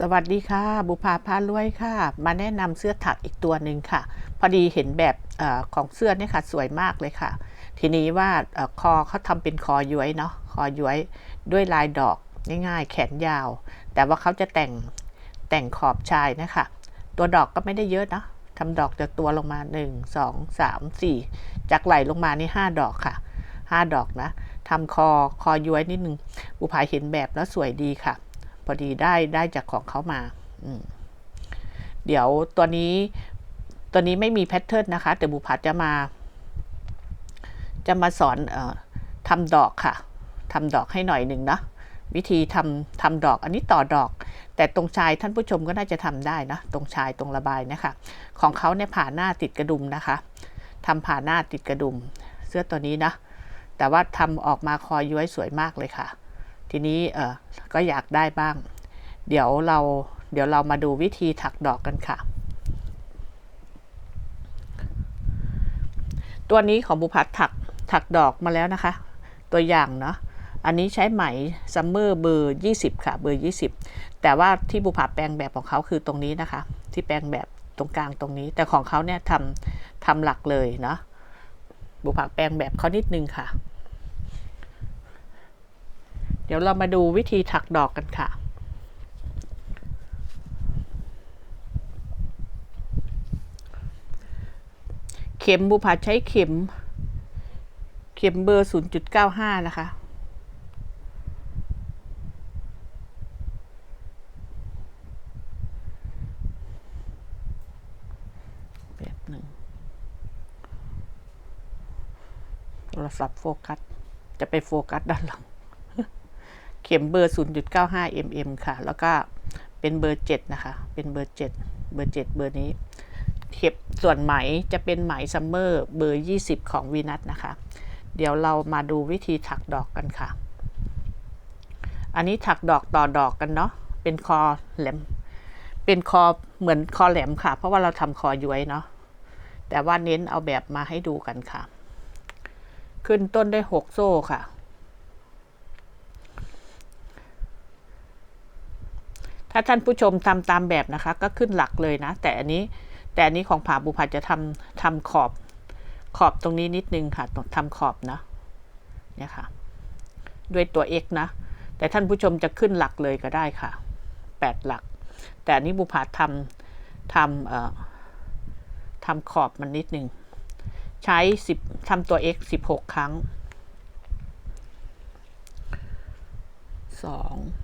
สวัสดีค่ะ บุภาพารวยค่ะ มาแนะนำเสื้อถักอีกตัวหนึ่งค่ะ พอดีเห็นแบบอของเสื้อเนี่ยค่ะ สวยมากเลยค่ะ ทีนี้ว่าอคอเขาทำเป็นคอย้วยเนาะคอย้วยด้วยลายดอกง่ายๆ แขนยาว แต่ว่าเขาจะแต่งแต่งขอบชายนะคะ ตัวดอกก็ไม่ได้เยอะนะทำดอกจากตัวลงมา 1 2 3 4 จากไหลลงมานี่ 5 ดอกค่ะ 5 ดอกนะทำคอคอย้วยนิดนึงบุภาเห็นแบบแล้วสวยดีค่ะ พอดีได้ได้จากของเขามา เดี๋ยวตัวนี้ตัวนี้ไม่มีแพทเทิร์นนะคะ แต่บุพัดจะมา จะมาสอนออทำดอกค่ะทำดอกให้หน่อยหนึ่งนะวิธีทำทำดอกอันนี้ต่อดอก แต่ตรงชายท่านผู้ชมก็น่าจะทำได้นะตรงชายตรงระบายนะคะ ของเขาเนี่ยผ่าหน้าติดกระดุมนะคะทำผ่าหน้าติดกระดุม เสื้อตัวนี้นะแต่ว่าทำออกมาคอย้วยสวยมากเลยค่ะ ทีนี้เออก็อยากได้บ้าง เดี๋ยวเราเดี๋ยวเรามาดูวิธีถักดอกกันค่ะ ตัวนี้ของบุพัดถักถักดอกมาแล้วนะคะ ตัวอย่างเนาะอันนี้ใช้ไหมซัมเมอร์เบอร์ 20 ค่ะเบอร์ 20 แต่ว่าที่บุพัดแปลงแบบของเขาคือตรงนี้นะคะ ที่แปลงแบบตรงกลางตรงนี้ แต่ของเขาเนี่ยทำทำหลักเลยเนาะบุพัดแปลงแบบเขานิดนึงค่ะ เดี๋ยวเรามาดูวิธีถักดอกกันค่ะ เข็มบุพาใช้เข็ม เข็มเบอร์ 0.95 นะคะแบบหนึ่งโทรศัพท์โฟกัส จะไปโฟกัสด้านหลัง เข็มเบอร์ 0.95 mm ค่ะ แล้วก็เป็นเบอร์ 7 นะคะ เป็นเบอร์ 7 เบอร์ 7 เบอร์นี้ เข็บส่วนไหมจะเป็นไหมซัมเมอร์เบอร์ 20 ของวีนัสนะคะ เดี๋ยวเรามาดูวิธีถักดอกกันค่ะ อันนี้ถักดอกต่อดอกกันเนาะ เป็นคอแหลม เป็นคอเหมือนคอแหลมค่ะ เพราะว่าเราทำคอย้วยเนาะ แต่ว่าเน้นเอาแบบมาให้ดูกันค่ะ ขึ้นต้นได้ 6 โซ่ค่ะ ถ้าท่านผู้ชมทำตามแบบนะคะ ก็ขึ้นหลักเลยนะ แต่อันนี้แต่อันนี้ของผาบุพัดจะทำทำขอบขอบตรงนี้นิดนึงค่ะทำขอบนะเนี่ยค่ะ ด้วยตัว x นะ แต่ท่านผู้ชมจะขึ้นหลักเลยก็ได้ค่ะ 8 หลัก แต่อันนี้บุพัดทำทำเอ่อทำขอบมันนิดนึง ใช้ 10ทำตัว x 16 ครั้ง 2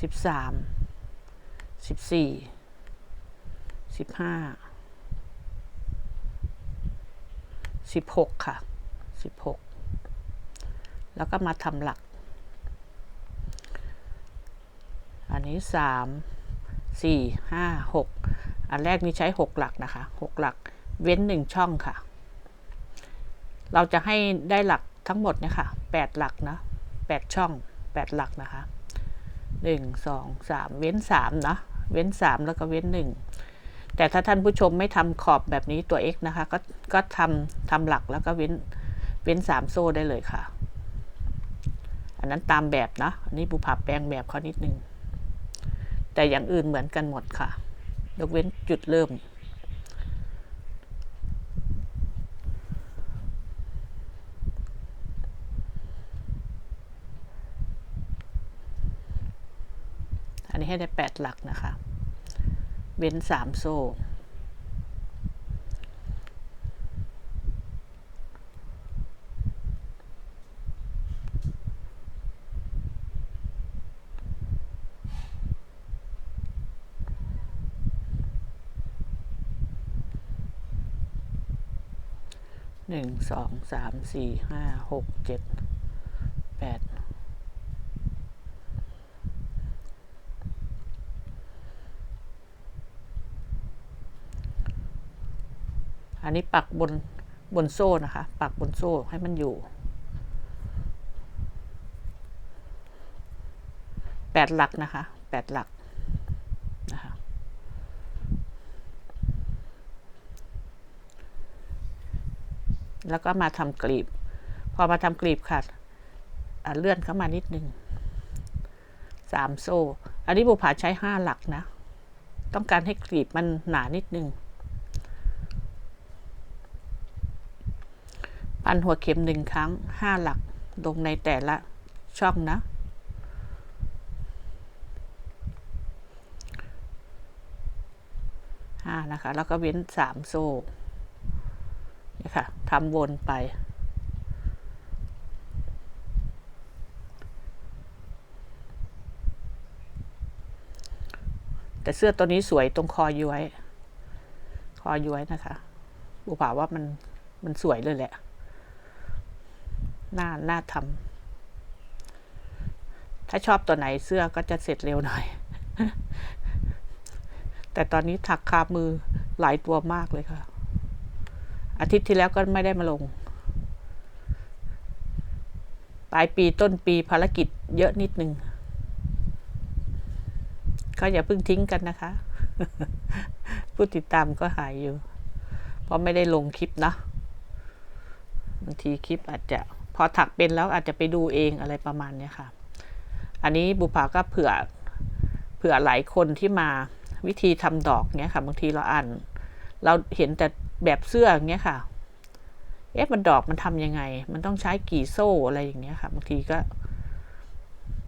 สิบสามสิบสี่สิบห้าสิบหกค่ะสิบหกแล้วก็มาทำหลัก อันนี้สามสี่ห้าหกอันแรกนี้ใช้หกหลักนะคะหกหลักเว้นหนึ่งช่องค่ะ เราจะให้ได้หลักทั้งหมดเนี่ยค่ะแปดหลักนะแปดช่องแปดหลักนะคะ หนึ่งสองสามเว้นสามนะเว้นสามแล้วก็เว้นหนึ่งแต่ถ้าท่านผู้ชมไม่ทำขอบแบบนี้ตัว x นะคะ ก็ก็ทำทำหลักแล้วก็เว้นเว้นสามโซ่ได้เลยค่ะ อันนั้นตามแบบนะอันนี้ปูผับแปลงแบบเขานิดนึงแต่อย่างอื่นเหมือนกันหมดค่ะ ยกเว้นจุดเริ่ม ให้ได้แปดหลักนะคะเว้นสามโซ่หนึ่งสองสามสี่ห้าหกเจ็ดแปด อันนี้ปักบนบนโซ่นะคะ ปักบนโซ่ให้มันอยู่แปดหลักนะคะแปดหลักนะคะแล้วก็มาทำกลีบ พอมาทำกลีบค่ะเลื่อนเข้ามานิดนึงสามโซ่ อันนี้บุผาใช้ห้าหลักนะ ต้องการให้กลีบมันหนานิดนึง นหัวเข็มหนึ่งครั้งห้าหลักลงในแต่ละช่องนะห้านะคะ แล้วก็เว้นสามโซ่นี่ค่ะทำวนไป แต่เสื้อตัวนี้สวยตรงคอย้วย คอย้วยนะคะบุผาว่ามันมันสวยเลยแหละ น่าน่าทำถ้าชอบตัวไหนเสื้อก็จะเสร็จเร็วหน่อย แต่ตอนนี้ถักคามือหลายตัวมากเลยค่ะ อาทิตย์ที่แล้วก็ไม่ได้มาลง ปลายปีต้นปีภารกิจเยอะนิดนึง ก็อย่าเพิ่งทิ้งกันนะคะ ผู้ติดตามก็หายอยู่ เพราะไม่ได้ลงคลิปนะบางทีคลิปอาจจะ พอถักเป็นแล้วอาจจะไปดูเองอะไรประมาณนี้ค่ะ อันนี้บุภาก็เผื่อเผื่อหลายคนที่มาวิธีทำดอกเนี้ยค่ะ บางทีเราอ่าน เราเห็นแต่แบบเสื้ออย่างเงี้ยค่ะ เอ๊ะมันดอกมันทำยังไง มันต้องใช้กี่โซ่อะไรอย่างเงี้ยค่ะ บางทีก็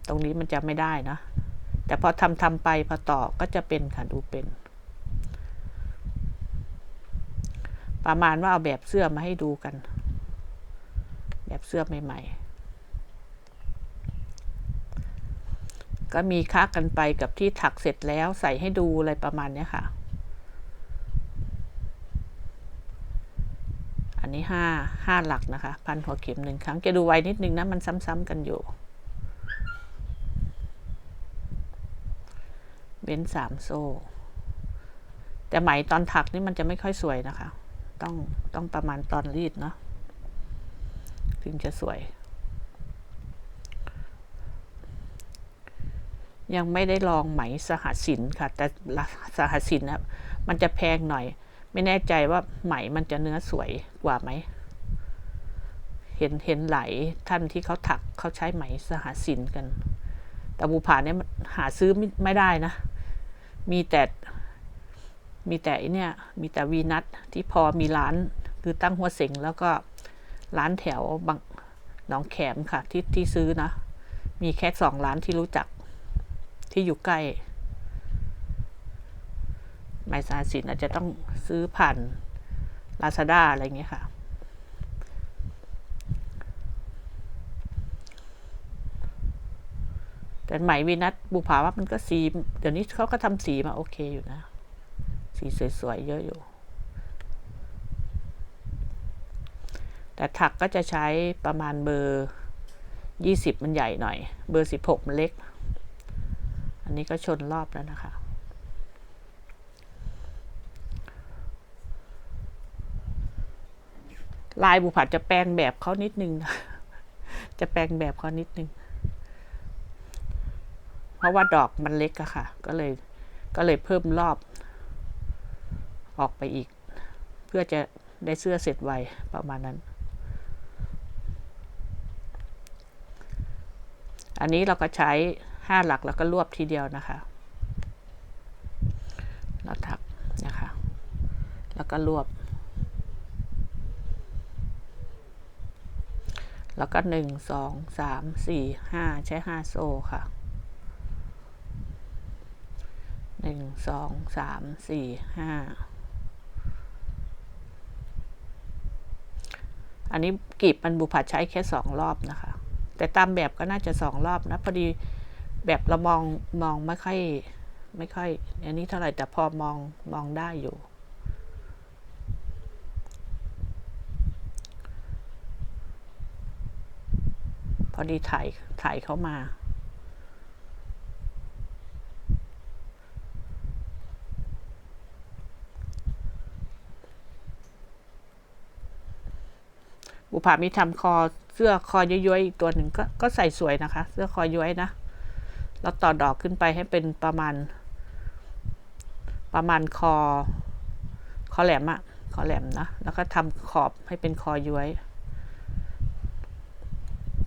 ตรงนี้มันจะไม่ได้นะแต่พอทำทำไปพอต่อก็จะเป็นค่ะดูเป็น ประมาณว่าเอาแบบเสื้อมาให้ดูกัน แบบเสื้อใหม่ ๆ ก็มีค้ากันไปกับที่ถักเสร็จแล้วใส่ให้ดูอะไรประมาณนี้ค่ะ อันนี้ห้าห้าหลักนะคะ พันหัวเข็มหนึ่งครั้ง จะดูไวนิดนึงนะ มันซ้ำๆกันอยู่เว้นสามโซ่ แต่ไหมตอนถักนี่มันจะไม่ค่อยสวยนะคะ ต้องต้องประมาณตอนรีดเนาะ ถึงจะสวย ยังไม่ได้ลองไหมสหัสินค่ะ แต่สหัสินนะมันจะแพงหน่อย ไม่แน่ใจว่าไหมมันจะเนื้อสวยกว่าไหม เห็นเห็นไหลท่านที่เขาถักเขาใช้ไหมสหัสสินกัน แต่บูผาเนี่ยหาซื้อไม่ไม่ได้นะ มีแต่มีแต่เนี่ย มีแต่วีนัทที่พอมีร้าน คือตั้งหัวเสงแล้วก็ ร้านแถวบางหนองแขมค่ะที่ที่ซื้อนะ มีแค่สองร้านที่รู้จัก ที่อยู่ใกล้ไมซาสินอาจจะต้องซื้อผ่านลาซาด้าอะไรเงี้ยค่ะ แต่ไหมวีนัทบุภาว่ามันก็สี เดี๋ยวนี้เขาก็ทำสีมาโอเคอยู่นะ สีสวยๆเยอะอยู่ แต่ถักก็จะใช้ประมาณเบอร์ยี่สิบมันใหญ่หน่อย เบอร์สิบหกมันเล็ก อันนี้ก็ชนรอบแล้วนะคะ ลายบุผัดจะแปลงแบบเขานิดนึงนะจะแปลงแบบเขานิดนึง เพราะว่าดอกมันเล็กอะค่ะ ก็เลยก็เลยเพิ่มรอบ ออกไปอีก เพื่อจะได้เสื้อเสร็จไวประมาณนั้น อันนี้เราก็ใช้ห้าหลักแล้วก็รวบทีเดียวนะคะ เราถักนะคะ แล้วก็รวบ แล้วก็หนึ่งสองสามสี่ห้าใช้ห้าโซ่ค่ะหนึ่งสองสามสี่ห้าอันนี้กีบมันบุผัดใช้แค่สองรอบนะคะ แต่ตามแบบก็น่าจะสองรอบนะ พอดีแบบเรามองมองไม่ค่อยไม่ค่อยอันนี้เท่าไหร่แต่พอมองมองได้อยู่ พอดีถ่ายถ่ายเขามา บุผามีทำคอเสื้อคอย้อยๆอีกตัวหนึ่งก็ก็ใส่สวยนะคะ เสื้อคอย้อยนะแล้วต่อดอกขึ้นไปให้เป็นประมาณ ประมาณคอ คอแหลมอะคอแหลมนะแล้วก็ทำขอบให้เป็นคอย้วย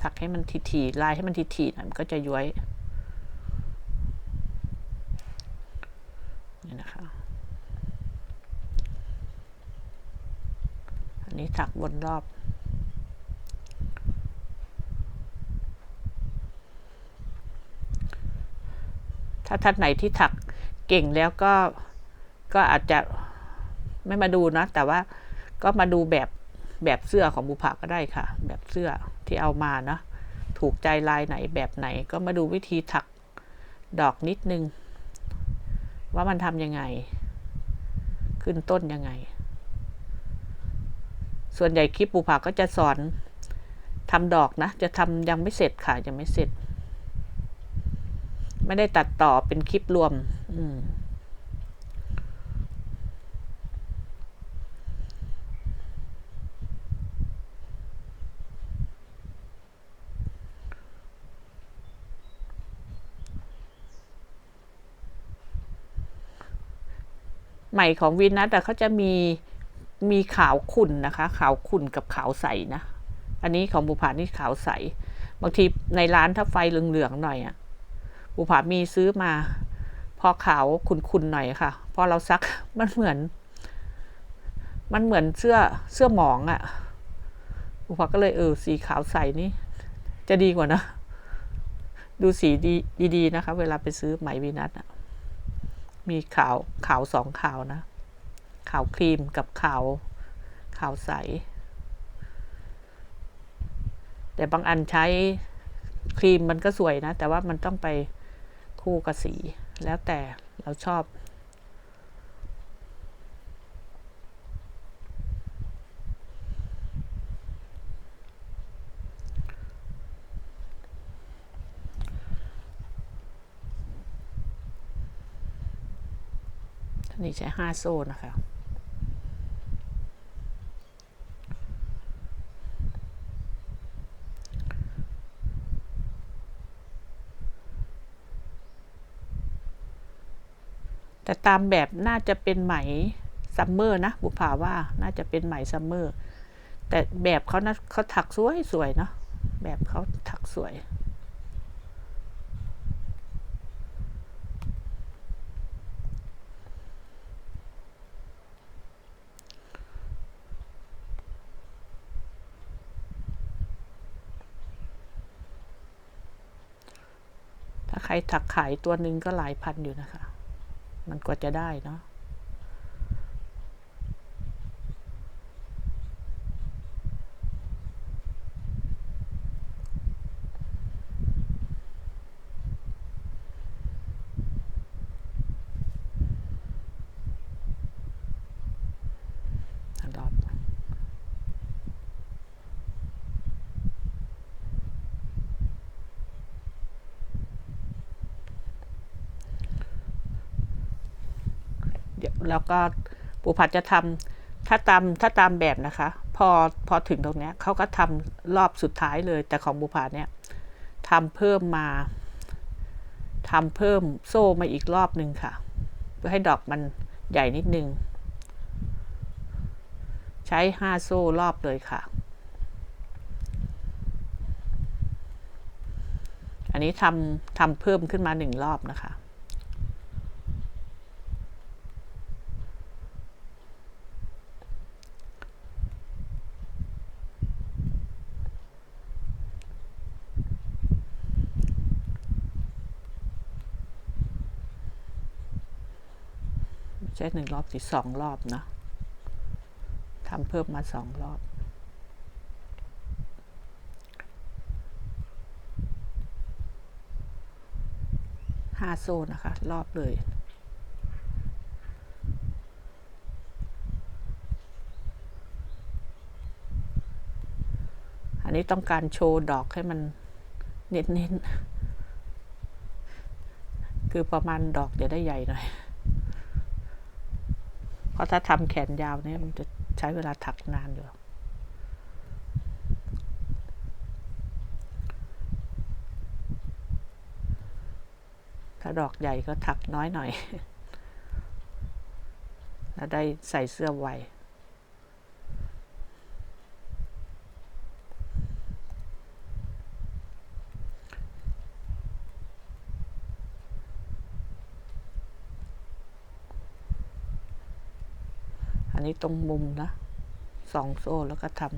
ถักให้มันทีๆลายให้มันทีๆหน่อยมันก็จะย้วยนี่นะคะ อันนี้ถักวนรอบ ถ้าท่านไหนที่ถักเก่งแล้วก็ก็อาจจะไม่มาดูนะ แต่ว่าก็มาดูแบบแบบเสื้อของบุภาก็ได้ค่ะ แบบเสื้อที่เอามาเนาะถูกใจลายไหนแบบไหน ก็มาดูวิธีถักดอกนิดนึง ว่ามันทำยังไง ขึ้นต้นยังไง ส่วนใหญ่คลิปบุภาก็จะสอนทำดอกนะ จะทำยังไม่เสร็จค่ะยังไม่เสร็จ ไม่ได้ตัดต่อเป็นคลิปรวม อืมใหม่ของวินนะแต่เขาจะมีมีขาวขุ่นนะคะ ขาวขุ่นกับขาวใสนะ อันนี้ของบุภานี่ขาวใส บางทีในร้านถ้าไฟเหลืองๆหน่อยอะ่ะ บุภามีซื้อมา พอขาวขุ่นๆหน่อยค่ะ พอเราซักมันเหมือน มันเหมือนเสื้อเสื้อหมองอะ่ะบุภาก็เลยเออสีขาวใสนี่จะดีกว่านะ ดูสีดีดีๆนะคะ เวลาไปซื้อไหมวีนัทอะมีขาวขาวสองขาวนะ ขาวครีมกับขาวขาวใส แต่บางอันใช้ครีมมันก็สวยนะ แต่ว่ามันต้องไป คู่กับสี แล้วแต่เราชอบนนี้ใช้ห้าโซ่นะคะ แต่ตามแบบน่าจะเป็นไหมซัมเมอร์นะบุภาว่าน่าจะเป็นไหมซัมเมอร์แต่แบบเขานะเขาถักสวยสวยเนาะแบบเขาถักสวย ถ้าใครถักขายตัวหนึ่งก็หลายพันอยู่นะคะ มันกว่าจะได้เนาะ แล้วก็ปูผัดจะทำถ้าตามถ้าตามแบบนะคะ พอพอถึงตรงเนี้ยเขาก็ทำรอบสุดท้ายเลย แต่ของบูผาเนี่ยทำเพิ่มมาทำเพิ่มโซ่มาอีกรอบหนึ่งค่ะ เพื่อให้ดอกมันใหญ่นิดนึง ใช้ห้าโซ่รอบเลยค่ะ อันนี้ทำทำเพิ่มขึ้นมาหนึ่งรอบนะคะ ช้หนึ่งรอบสิสองรอบเนะทำเพิ่มมาสองรอบ ห้าโซ่นะคะ รอบเลยอันนี้ต้องการโชว์ดอกให้มันเน้นๆ คือประมาณดอกจะได้ใหญ่หน่อย ราะถ้าทำแขนยาวเนี่ยมันจะใช้เวลาถักนานอยู่ถ้าดอกใหญ่ก็ถักน้อยหน่อย แล้วได้ใส่เสื้อไว นนี้ตรงมุมนะสองโซ่แล้วก็ทำ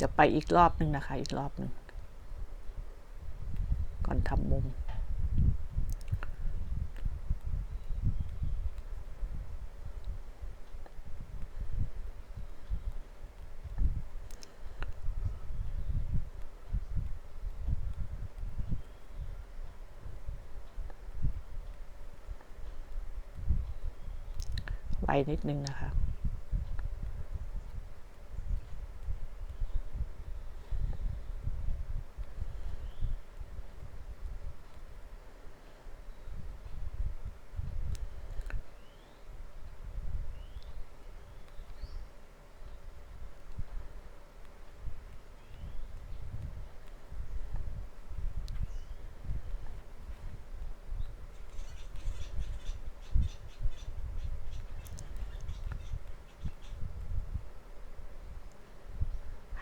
จะไปอีกรอบหนึ่งนะคะ อีกรอบหนึ่งก่อนทำมุม นิดนึงนะคะ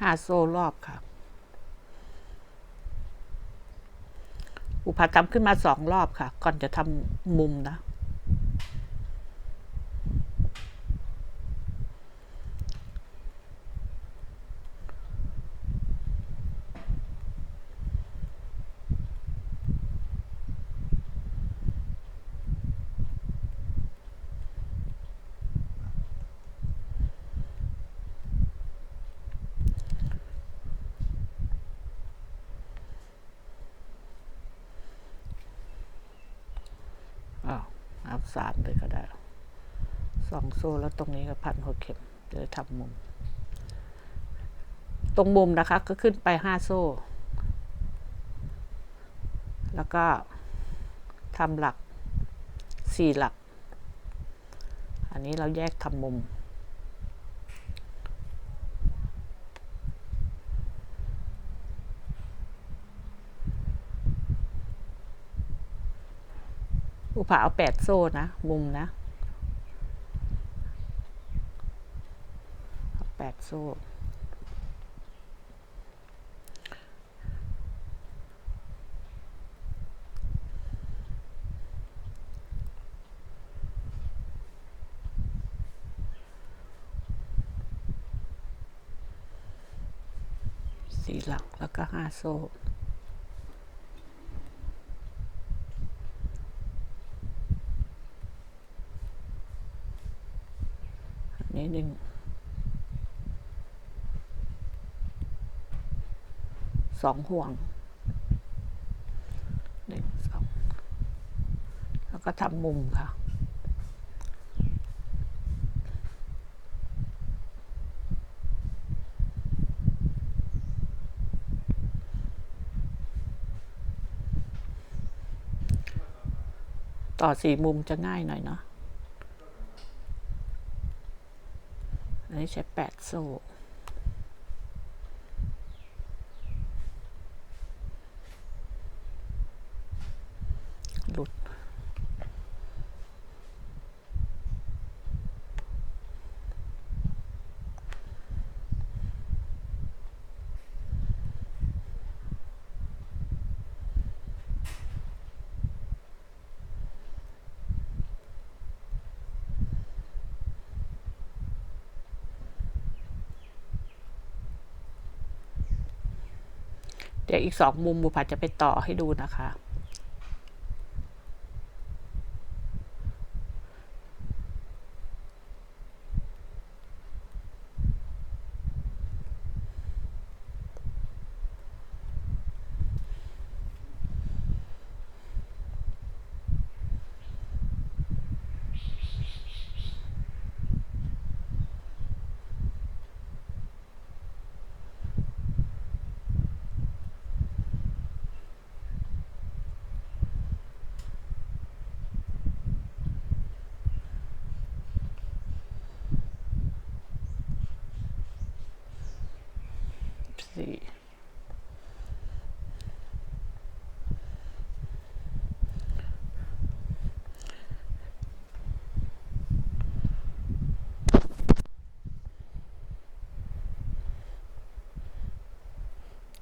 ห้าโซ่รอบค่ะ อุปาทำขึ้นมาสองรอบค่ะ ก่อนจะทำมุมนะ อ้าวนับสามเลยก็ได้ โซ่แล้วตรงนี้ก็พันหัวเข็มจะทำมุม ตรงมุมนะคะก็ขึ้นไปห้าโซ่ แล้วก็ทำหลักสี่หลัก อันนี้เราแยกทำมุม อุผาเอาแปดโซ่นะ มุมนะเอาแป ดโซ่สี่หลักแล้วก็ห้าโซ่นนี้หนึ่ง สองห่วงหนึ่งสองแล้วก็ทำมุมค่ะต่อสี่มุมจะง่ายหน่อยเนาะ อันนี้ใช้แปดโซ่ หลุด เดี๋ยวอีกสองมุมบุพัดจะไปต่อให้ดูนะคะ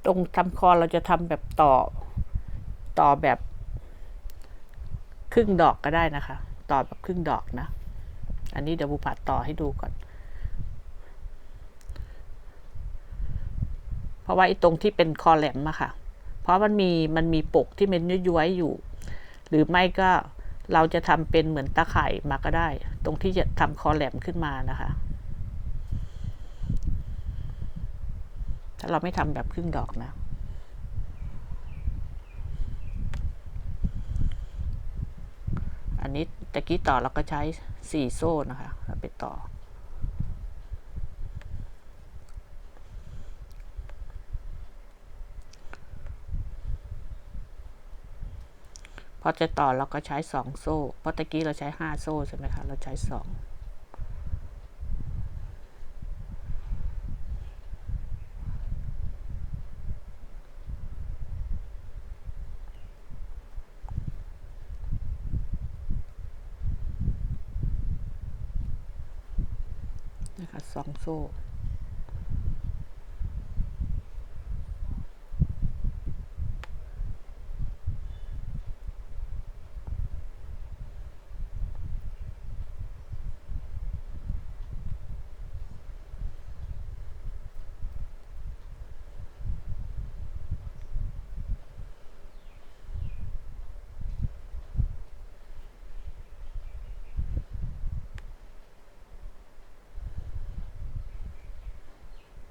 ตรงทำคอเราจะทำแบบต่อต่อแบบ ครึ่งดอกก็ได้นะคะ ต่อแบบครึ่งดอกนะ อันนี้เดี๋ยวบุผัดต่อให้ดูก่อน เพราะว่าไอ้ตรงที่เป็นคอแหลมอะค่ะ เพราะมันมีมันมีปกที่เป็นย้วยๆอยู่ หรือไม่ก็เราจะทำเป็นเหมือนตะข่ายมาก็ได้ ตรงที่จะทำคอแหลมขึ้นมานะคะ ถ้าเราไม่ทำแบบครึ่งดอกนะอันนี้ตะกี้ต่อเราก็ใช้สี่โซ่นะคะเราไปต่อ พอจะต่อเราก็ใช้สองโซ่เพราะตะกี้เราใช้ห้าโซ่ใช่ไหมคะ เราใช้สอง สองโซ่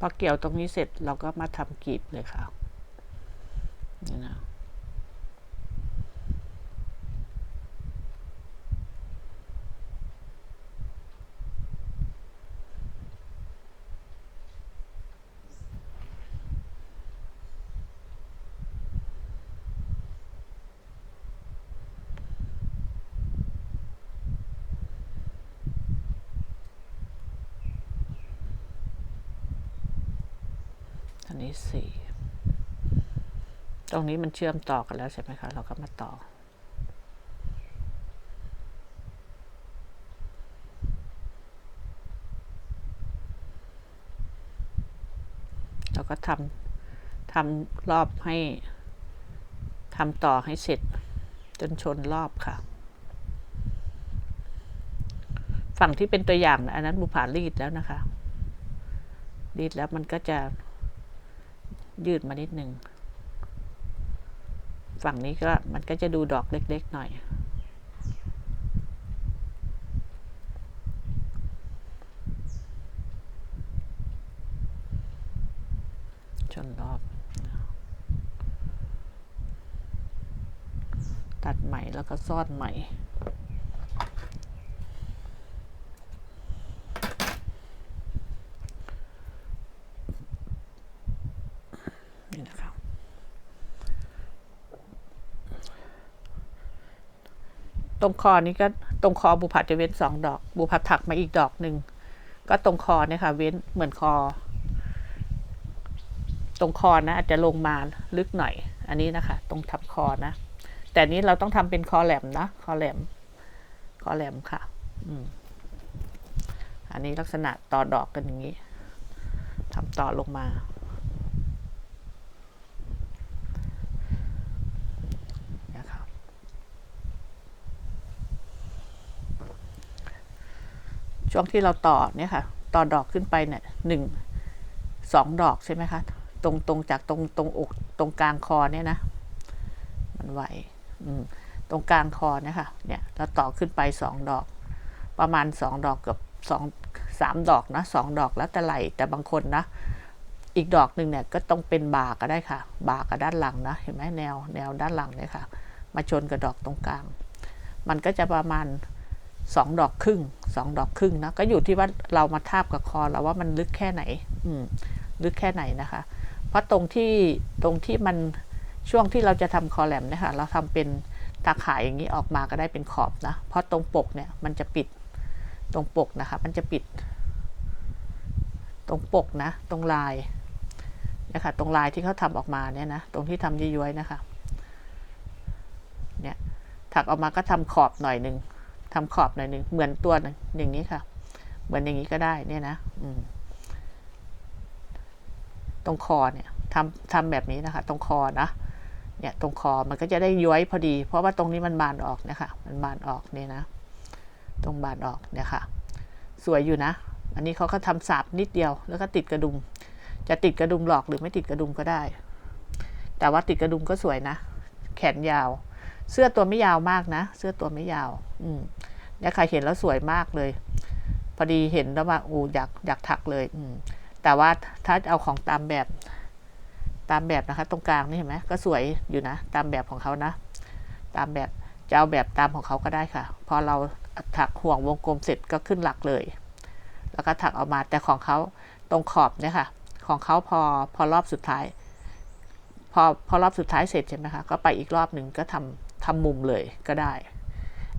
พอเกี่ยวตรงนี้เสร็จเราก็มาทำกลีบเลยค่ะนี่นะ อันนี้สี่ตรงนี้มันเชื่อมต่อกันแล้วใช่ไหมคะ เราก็มาต่อ เราก็ทำทำรอบให้ทำต่อให้เสร็จ จนชนรอบค่ะ ฝั่งที่เป็นตัวอย่างอันนั้นบุผ่ารีดแล้วนะคะ รีดแล้วมันก็จะ ยืดมานิดหนึ่ง ฝั่งนี้ก็มันก็จะดูดอกเล็ก ๆ หน่อยชนรอบ ตัดใหม่แล้วก็ซ่อนใหม่ นี่นะครับ ตรงคอนี้ก็ตรงคอบุผัดจะเว้นสองดอก บุผัดถักมาอีกดอกหนึ่งก็ตรงคอเนี่ยค่ะ เว้นเหมือนคอ ตรงคอนะอาจจะลงมาลึกหน่อย อันนี้นะคะ ตรงทับคอนะ แต่นี้เราต้องทำเป็นคอแหลมนะคอแหลม คอแหลมค่ะ อืมอันนี้ลักษณะต่อดอกกันอย่างนี้ทำต่อลงมา นะครับ ช่วงที่เราต่อเนี่ยค่ะ ต่อดอกขึ้นไปเนี่ยหนึ่งสองดอกใช่ไหมคะ ตรงตรงจากตรงตรงอกตรงกลางคอเนี่ยนะ มันไหวตรงกลางคอเนี่ยค่ะ เนี่ยเราต่อขึ้นไปสองดอก ประมาณสองดอกเกับสองสามดอกนะสองดอกแล้วแต่ไหลแต่บางคนนะ อีกดอกหนึ่งเนี่ยก็ต้องเป็นบาก็ได้ค่ะบากับด้านหลังนะ เห็นไหมแนวแนวด้านหลังเนี่ยค่ะ มาชนกับดอกตรงกลาง มันก็จะประมาณ สองดอกครึ่งสองดอกครึ่งนะก็อยู่ที่ว่าเรามาทาบกับคอเราว่ามันลึกแค่ไหน อืมลึกแค่ไหนนะคะ เพราะตรงที่ตรงที่มันช่วงที่เราจะทำคอแหลมนี่ยค่ะเราทำเป็นตาข่ายอย่างนี้ออกมาก็ได้เป็นขอบนะ เพราะตรงปกเนี่ยมันจะปิดตรงปกนะคะ มันจะปิด ตรงปกนะ ตรงลายนะคะตรงลายที่เขาทำออกมาเนี่ยนะตรงที่ทำย้อยๆนะคะเนี่ยถักออกมาก็ทำขอบหน่อยหนึ่ง ทำขอบหน่อยหนึ่งเหมือนตัวหนึ่งอย่างนี้ค่ะ เหมือนอย่างนี้ก็ได้เนี่ยนะอืมตรงคอเนี่ยทำทำแบบนี้นะคะ ตรงคอนะเนี่ยตรงคอมันก็จะได้ย้อยพอดี เพราะว่าตรงนี้มันบานออกนะคะมันบานออกเนี่ยนะ ตรงบานออกเนี่ยค่ะ สวยอยู่นะ อันนี้เขาก็ทำสาบนิดเดียว แล้วก็ติดกระดุม จะติดกระดุมหลอกหรือไม่ติดกระดุมก็ได้ แต่ว่าติดกระดุมก็สวยนะ แขนยาว เสื้อตัวไม่ยาวมากนะ เสื้อตัวไม่ยาว อืมเนี่ยใครเห็นแล้วสวยมากเลย พอดีเห็นแล้วว่าอูอยากอยากถักเลย อืมแต่ว่าถ้าเอาของตามแบบตามแบบนะคะ ตรงกลางนี่เห็นไหมก็สวยอยู่นะ ตามแบบของเขานะ ตามแบบจะเอาแบบตามของเขาก็ได้ค่ะ พอเราถักห่วงวงกลมเสร็จก็ขึ้นหลักเลย แล้วก็ถักออกมาแต่ของเขาตรงขอบเนี่ยค่ะ ของเขาพอพอรอบสุดท้าย พอพอรอบสุดท้ายเสร็จใช่ไหมคะก็ไปอีกรอบหนึ่งก็ทำ ทำมุมเลยก็ได้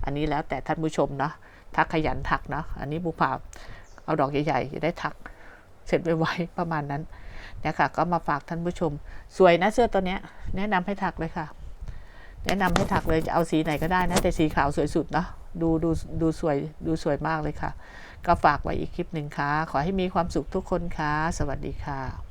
อันนี้แล้วแต่ท่านผู้ชมเนาะถ้าขยันถักเนาะอันนี้บุพาเอาดอกใหญ่ๆจะได้ถักเสร็จไวๆประมาณนั้นเนี่ยค่ะก็มาฝากท่านผู้ชม สวยนะเสื้อตัวเนี้ยแนะนำให้ถักเลยค่ะ แนะนำให้ถักเลยจะเอาสีไหนก็ได้นะแต่สีขาวสวยสุดเนาะดูดูดูสวยดูสวยมากเลยค่ะ ก็ฝากไว้อีกคลิปหนึ่งค่ะ ขอให้มีความสุขทุกคนค่ะ สวัสดีค่ะ